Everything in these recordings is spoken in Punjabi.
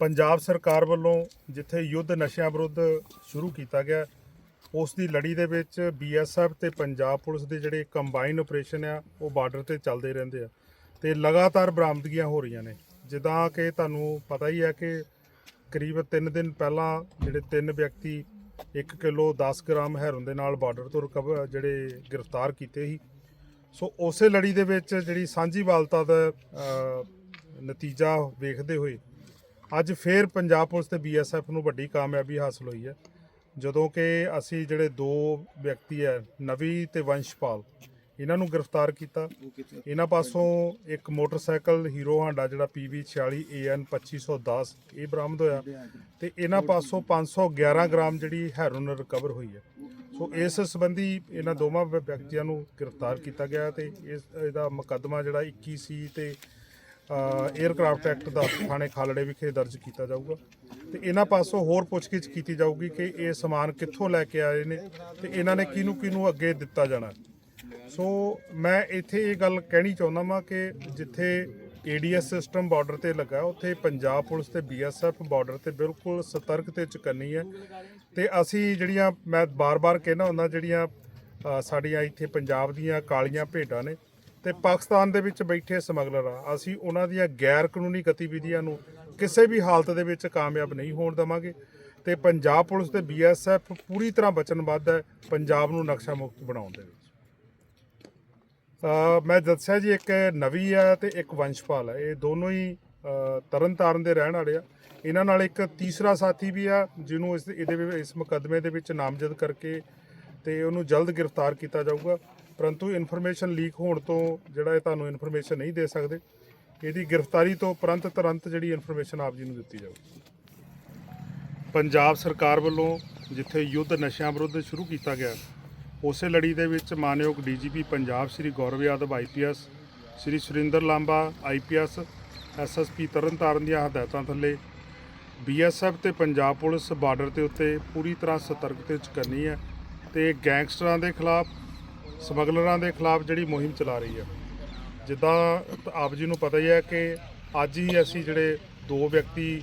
ਪੰਜਾਬ ਸਰਕਾਰ ਵੱਲੋਂ ਜਿੱਥੇ ਯੁੱਧ ਨਸ਼ਿਆਂ ਵਿਰੁੱਧ ਸ਼ੁਰੂ ਕੀਤਾ ਗਿਆ, ਉਸ ਦੀ ਲੜੀ ਦੇ ਵਿੱਚ ਬੀਐਸਐਫ ਤੇ ਪੰਜਾਬ ਪੁਲਿਸ ਦੇ ਜਿਹੜੇ ਕੰਬਾਈਨ ਆਪਰੇਸ਼ਨ ਆ, ਉਹ ਬਾਰਡਰ ਤੇ ਚੱਲਦੇ ਰਹਿੰਦੇ ਆ ਤੇ ਲਗਾਤਾਰ ਬਰਾਮਦਗੀਆਂ ਹੋ ਰਹੀਆਂ ਨੇ। ਜਿੱਦਾਂ ਕਿ ਤੁਹਾਨੂੰ ਪਤਾ ਹੀ ਹੈ ਕਿ ਕਰੀਬ 3 ਦਿਨ ਪਹਿਲਾਂ ਜਿਹੜੇ ਤਿੰਨ ਵਿਅਕਤੀ 1 ਕਿਲੋ 10 ਗ੍ਰਾਮ ਹੈਰੋਨ ਦੇ ਨਾਲ ਬਾਰਡਰ ਤੋਂ ਰਿਕਵਰ ਜਿਹੜੇ ਗ੍ਰਿਫਤਾਰ ਕੀਤੇ ਸੀ। ਸੋ ਉਸੇ ਲੜੀ ਦੇ ਵਿੱਚ ਜਿਹੜੀ ਸਾਂਝੀਵਾਲਤਾ ਦਾ ਨਤੀਜਾ ਵੇਖਦੇ ਹੋਏ ਅੱਜ ਫੇਰ ਪੰਜਾਬ ਪੁਲਿਸ ਤੇ ਬੀਐਸਐਫ ਨੂੰ ਵੱਡੀ ਕਾਮਯਾਬੀ ਹਾਸਲ ਹੋਈ ਹੈ। ਜਦੋਂ ਕਿ ਅਸੀਂ ਜਿਹੜੇ ਦੋ ਵਿਅਕਤੀ ਹੈ, ਨਵੀ ਤੇ ਵੰਸ਼ਪਾਲ, ਇਹਨਾਂ ਨੂੰ ਗ੍ਰਿਫਤਾਰ ਕੀਤਾ। ਇਹਨਾਂ ਪਾਸੋਂ ਇੱਕ ਮੋਟਰਸਾਈਕਲ ਹੀਰੋ ਹਾਂਡਾ ਜਿਹੜਾ PV 46 AN 2510 ਇਹ ਬਰਾਮਦ ਹੋਇਆ ਤੇ ਇਹਨਾਂ ਪਾਸੋਂ 511 ਗ੍ਰਾਮ ਜਿਹੜੀ ਹੈਰੋਨ ਰਿਕਵਰ ਹੋਈ ਹੈ। ਸੋ ਇਸ ਸੰਬੰਧੀ ਇਹਨਾਂ ਦੋਵਾਂ ਵਿ- ਵਿਅਕਤੀਆਂ ਨੂੰ ਗ੍ਰਿਫਤਾਰ ਕੀਤਾ ਗਿਆ ਤੇ ਇਸ ਇਹਦਾ ਮੁਕੱਦਮਾ ਜਿਹੜਾ 21 ਸੀ ਤੇ 에ਅਰਕ੍ਰਾਫਟ ਐਕਟ ਦਾ ਥਾਣੇ ਖਾਲੜੇ ਵਿਖੇ ਦਰਜ ਕੀਤਾ ਜਾਊਗਾ। ਤੇ ਇਹਨਾਂ ਪਾਸੋਂ ਹੋਰ ਪੁੱਛਗਿੱਛ ਕੀਤੀ ਜਾਊਗੀ ਕਿ ਇਹ ਸਮਾਨ ਕਿੱਥੋਂ ਲੈ ਕੇ ਆਏ ਨੇ ਤੇ ਇਹਨਾਂ ਨੇ ਕਿਹਨੂੰ ਕਿਹਨੂੰ ਅੱਗੇ ਦਿੱਤਾ ਜਾਣਾ। ਸੋ ਮੈਂ ਇੱਥੇ ਇਹ ਗੱਲ ਕਹਿਣੀ ਚਾਹੁੰਦਾ ਵਾਂ ਕਿ ਜਿੱਥੇ ਏਡੀਐਸ ਸਿਸਟਮ ਬਾਰਡਰ ਤੇ ਲੱਗਾ, ਉੱਥੇ ਪੰਜਾਬ ਪੁਲਿਸ ਤੇ ਬੀਐਸਐਫ ਬਾਰਡਰ ਤੇ ਬਿਲਕੁਲ ਸਤਰਕ ਤੇ ਚੁਕੰਨੀ ਹੈ। ਤੇ ਅਸੀਂ ਜਿਹੜੀਆਂ, ਮੈਂ ਬਾਰ-ਬਾਰ ਕਹਿਣਾ ਹੁੰਦਾ, ਜਿਹੜੀਆਂ ਸਾਡੀਆਂ ਇੱਥੇ ਪੰਜਾਬ ਦੀਆਂ ਕਾਲੀਆਂ ਭੇਡਾਂ ਨੇ ਤੇ ਪਾਕਿਸਤਾਨ ਦੇ ਵਿੱਚ ਬੈਠੇ ਸਮਗਲਰ ਆ। ਅਸੀਂ ਉਹਨਾਂ ਦੀਆਂ ਗੈਰ ਕਾਨੂੰਨੀ ਗਤੀਵਿਧੀਆਂ ਨੂੰ ਕਿਸੇ ਵੀ ਹਾਲਤ ਦੇ ਵਿੱਚ ਕਾਮਯਾਬ ਨਹੀਂ ਹੋਣ ਦੇਵਾਂਗੇ ਤੇ ਪੰਜਾਬ ਪੁਲਿਸ ਤੇ ਬੀਐਸਐਫ ਪੂਰੀ ਤਰ੍ਹਾਂ ਵਚਨਬੱਧ ਹੈ ਪੰਜਾਬ ਨੂੰ ਨਕਸ਼ਾ ਮੁਕਤ ਬਣਾਉਣ ਦੇ ਵਿੱਚ। ਮੈਂ ਦੱਸਿਆ ਜੀ ਇੱਕ ਨਵੀ ਆ ਤੇ ਇੱਕ ਵੰਸ਼ਪਾਲ ਹੈ ਇਹ ਦੋਨੋਂ ਹੀ ਅ, ਤਰਨਤਾਰਨ ਦੇ ਰਹਿਣ ਵਾਲੇ ਆ। ਇਹਨਾਂ ਨਾਲ ਇੱਕ ਤੀਸਰਾ ਸਾਥੀ ਵੀ ਆ ਜਿਹਨੂੰ ਇਸ ਇਹਦੇ ਵਿੱਚ- ਇਸ ਮੁਕੱਦਮੇ ਦੇ ਵਿੱਚ ਨਾਮਜ਼ਦ ਕਰਕੇ ਤੇ ਉਹਨੂੰ ਜਲਦ ਗ੍ਰਿਫਤਾਰ ਕੀਤਾ ਜਾਊਗਾ। ਪਰੰਤੂ ਇਨਫੋਰਮੇਸ਼ਨ ਲੀਕ ਹੋਣ ਤੋਂ ਜਿਹੜਾ ਇਹ ਤੁਹਾਨੂੰ ਇਨਫੋਰਮੇਸ਼ਨ ਨਹੀਂ ਦੇ ਸਕਦੇ, ਇਹਦੀ ਗ੍ਰਿਫਤਾਰੀ ਤੋਂ ਤੁਰੰਤ ਤੁਰੰਤ ਜਿਹੜੀ ਇਨਫੋਰਮੇਸ਼ਨ ਆਪ ਜੀ ਨੂੰ ਦਿੱਤੀ ਜਾਊਗੀ ਪੰਜਾਬ ਸਰਕਾਰ ਵੱਲੋਂ ਜਿੱਥੇ ਯੁੱਧ ਨਸ਼ਿਆਂ ਵਿਰੁੱਧ ਸ਼ੁਰੂ ਕੀਤਾ ਗਿਆ, ਉਸੇ ਲੜੀ ਦੇ ਵਿੱਚ ਮਾਨਯੋਗ DGP Punjab Shri Gaurav Yadav IPS Shri Surinder Lamba IPS SSP Tarn Taran ਦੀਆਂ ਹਦਾਇਤਾਂ ਥੱਲੇ ਬੀਐਸਐਫ ਤੇ ਪੰਜਾਬ ਪੁਲਿਸ ਬਾਰਡਰ ਦੇ ਉੱਤੇ ਪੂਰੀ ਤਰ੍ਹਾਂ ਸਤਰਕ ਤੇ ਕਰਨੀ ਹੈ ਤੇ ਗੈਂਗਸਟਰਾਂ ਦੇ ਖਿਲਾਫ ਸਮਗਲਰਾਂ ਦੇ ਖਿਲਾਫ ਜਿਹੜੀ ਮੁਹਿੰਮ ਚਲਾ ਰਹੀ ਹੈ ਜਿੱਦਾਂ ਆਪ ਜੀ ਨੂੰ ਪਤਾ ਹੀ ਹੈ ਕਿ ਅੱਜ ਹੀ ਅਸੀਂ ਜਿਹੜੇ ਦੋ ਵਿਅਕਤੀ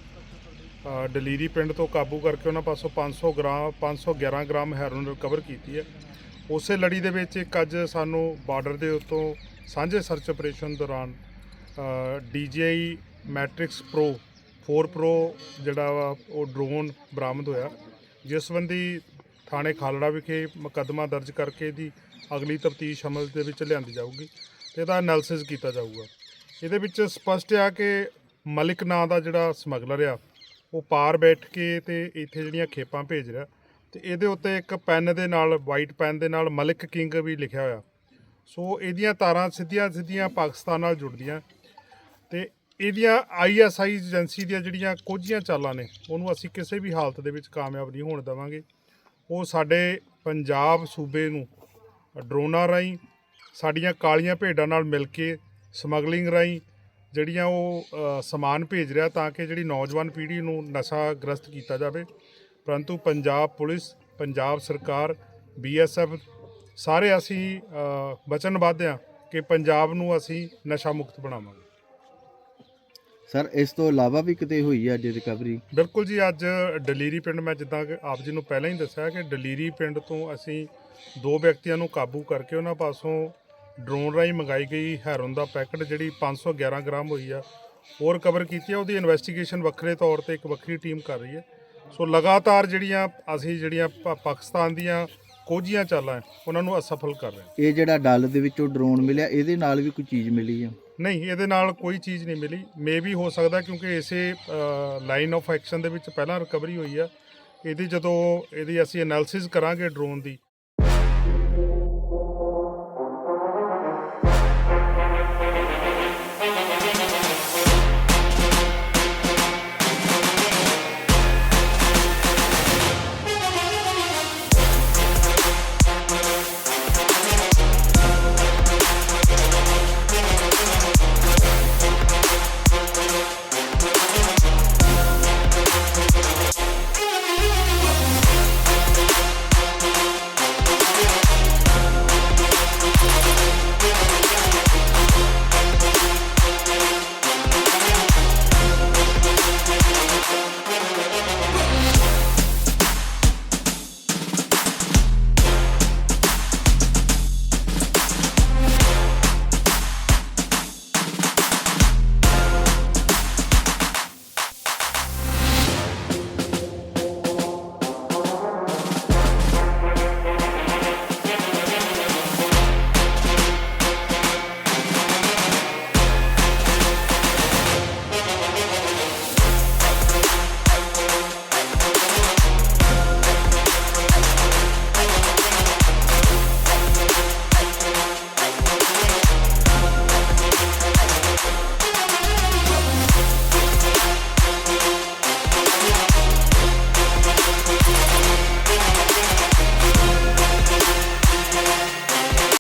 ਡਲੀਰੀ ਪਿੰਡ ਤੋਂ ਕਾਬੂ ਕਰਕੇ ਉਹਨਾਂ ਪਾਸੋਂ 500 ਗ੍ਰਾਮ 511 ਗ੍ਰਾਮ ਹੈਰੋਇਨ ਰਿਕਵਰ ਕੀਤੀ ਹੈ। ਉਸੇ ਲੜੀ ਦੇ ਵਿੱਚ ਇੱਕ ਅੱਜ ਸਾਨੂੰ ਬਾਰਡਰ ਦੇ ਉੱਤੋਂ ਸਾਂਝੇ ਸਰਚ ਆਪਰੇਸ਼ਨ ਦੌਰਾਨ DJI ਮੈਟ੍ਰਿਕਸ ਪ੍ਰੋ 4 ਪ੍ਰੋ ਜਿਹੜਾ ਵਾ ਉਹ ਡਰੋਨ ਬਰਾਮਦ ਹੋਇਆ। ਜਿਸ ਸੰਬੰਧੀ ਥਾਣੇ ਖਾਲੜਾ ਵਿਖੇ ਮੁਕੱਦਮਾ ਦਰਜ ਕਰਕੇ ਦੀ ਅਗਲੀ ਤਫਤੀਸ਼ ਅਮਲ ਦੇ ਵਿੱਚ ਲਿਆਂਦੀ ਜਾਊਗੀ ਤੇ ਇਹਦਾ ਐਨਾਲਿਸਿਸ ਕੀਤਾ ਜਾਊਗਾ। ਇਹਦੇ ਵਿੱਚ ਸਪਸ਼ਟ ਆ ਕਿ ਮਲਿਕ ਨਾਂ ਦਾ ਜਿਹੜਾ ਸਮਗਲਰ ਆ, ਉਹ ਪਾਰ ਬੈਠ ਕੇ ਤੇ ਇੱਥੇ ਜਿਹੜੀਆਂ ਖੇਪਾਂ ਭੇਜ ਰਿਹਾ ਤੇ ਇਹਦੇ ਉੱਤੇ ਇੱਕ ਪੈਨ ਦੇ ਨਾਲ ਵਾਈਟ ਪੈਨ ਦੇ ਨਾਲ ਮਲਿਕ ਕਿੰਗ ਵੀ ਲਿਖਿਆ ਹੋਇਆ। ਸੋ ਇਹਦੀਆਂ ਤਾਰਾਂ ਸਿੱਧੀਆਂ ਸਿੱਧੀਆਂ ਪਾਕਿਸਤਾਨ ਨਾਲ ਜੁੜਦੀਆਂ ਤੇ ਇਹਦੀਆਂ ਆਈਐਸਆਈ ਏਜੰਸੀ ਦੀਆਂ ਜਿਹੜੀਆਂ ਕੋਝੀਆਂ ਚਾਲਾਂ ਨੇ, ਉਹਨੂੰ ਅਸੀਂ ਕਿਸੇ ਵੀ ਹਾਲਤ ਦੇ ਵਿੱਚ ਕਾਮਯਾਬ ਨਹੀਂ ਹੋਣ ਦੇਵਾਂਗੇ। ਉਹ ਸਾਡੇ ਪੰਜਾਬ ਸੂਬੇ ਨੂੰ ਡਰੋਨਾਂ ਰਾਹੀਂ ਸਾਡੀਆਂ ਕਾਲੀਆਂ ਭੇਡਾਂ ਨਾਲ ਮਿਲ ਕੇ ਸਮਗਲਿੰਗ ਰਾਹੀਂ ਜਿਹੜੀਆਂ ਉਹ ਸਮਾਨ ਭੇਜ ਰਿਹਾ ਤਾਂ ਕਿ ਜਿਹੜੀ ਨੌਜਵਾਨ ਪੀੜ੍ਹੀ ਨੂੰ ਨਸ਼ਾ ਗ੍ਰਸਤ ਕੀਤਾ ਜਾਵੇ। ਪਰੰਤੂ ਪੰਜਾਬ ਪੁਲਿਸ ਪੰਜਾਬ ਸਰਕਾਰ ਬੀਐਸਐਫ ਸਾਰੇ ਅਸੀਂ ਵਚਨਬੱਧ ਹਾਂ ਕਿ ਪੰਜਾਬ ਨੂੰ ਅਸੀਂ ਨਸ਼ਾ ਮੁਕਤ ਬਣਾਵਾਂਗੇ। ਸਰ ਇਸ ਤੋਂ ਇਲਾਵਾ ਵੀ ਕਿਤੇ ਹੋਈ ਹੈ ਅੱਜ ਰਿਕਵਰੀ? ਬਿਲਕੁਲ ਜੀ ਅੱਜ ਡਲੀਰੀ ਪਿੰਡ ਮੈਂ ਜਿੱਦਾਂ ਕਿ ਆਪ ਜੀ ਨੂੰ ਪਹਿਲਾਂ ਹੀ ਦੱਸਿਆ ਕਿ ਡਲੀਰੀ ਪਿੰਡ ਤੋਂ ਅਸੀਂ ਦੋ ਵਿਅਕਤੀਆਂ ਨੂੰ ਕਾਬੂ ਕਰਕੇ ਉਹਨਾਂ ਪਾਸੋਂ ਡਰੋਨ ਰਾਹੀਂ ਮੰਗਾਈ ਗਈ ਹੈਰੋਨ ਦਾ ਪੈਕਟ ਜਿਹੜੀ 511 ਗ੍ਰਾਮ ਹੋਈ ਆ ਹੋਰ ਕਵਰ ਕੀਤੀ ਆ। ਉਹਦੀ ਇਨਵੈਸਟੀਗੇਸ਼ਨ ਵੱਖਰੇ ਤੌਰ ਤੇ ਇੱਕ ਵੱਖਰੀ ਟੀਮ ਕਰ ਰਹੀ ਹੈ। ਸੋ ਲਗਾਤਾਰ ਜਿਹੜੀਆਂ ਅਸੀਂ ਜਿਹੜੀਆਂ ਪਾ- ਪਾਕਿਸਤਾਨ ਦੀਆਂ ਕੋਝੀਆਂ ਚਾਲਾਂ ਹੈ, ਉਹਨਾਂ ਨੂੰ ਅਸਫਲ ਕਰ ਰਹੇ ਹਾਂ। ਇਹ ਜਿਹੜਾ ਡੱਲ ਦੇ ਵਿੱਚੋਂ ਡਰੋਨ ਮਿਲਿਆ ਇਹਦੇ ਨਾਲ ਵੀ ਕੋਈ ਚੀਜ਼ ਮਿਲੀ ਆ? ਨਹੀਂ ਇਹਦੇ ਨਾਲ ਕੋਈ ਚੀਜ਼ ਨਹੀਂ ਮਿਲੀ। ਮੇ ਵੀ ਹੋ ਸਕਦਾ ਕਿਉਂਕਿ ਇਸੇ ਲਾਈਨ ਆਫ ਐਕਸ਼ਨ ਦੇ ਵਿੱਚ ਪਹਿਲਾਂ ਰਿਕਵਰੀ ਹੋਈ ਆ। ਇਹਦੀ ਜਦੋਂ ਇਹਦੀ ਅਸੀਂ ਐਨਾਲਿਸਿਸ ਕਰਾਂਗੇ ਡਰੋਨ ਦੀ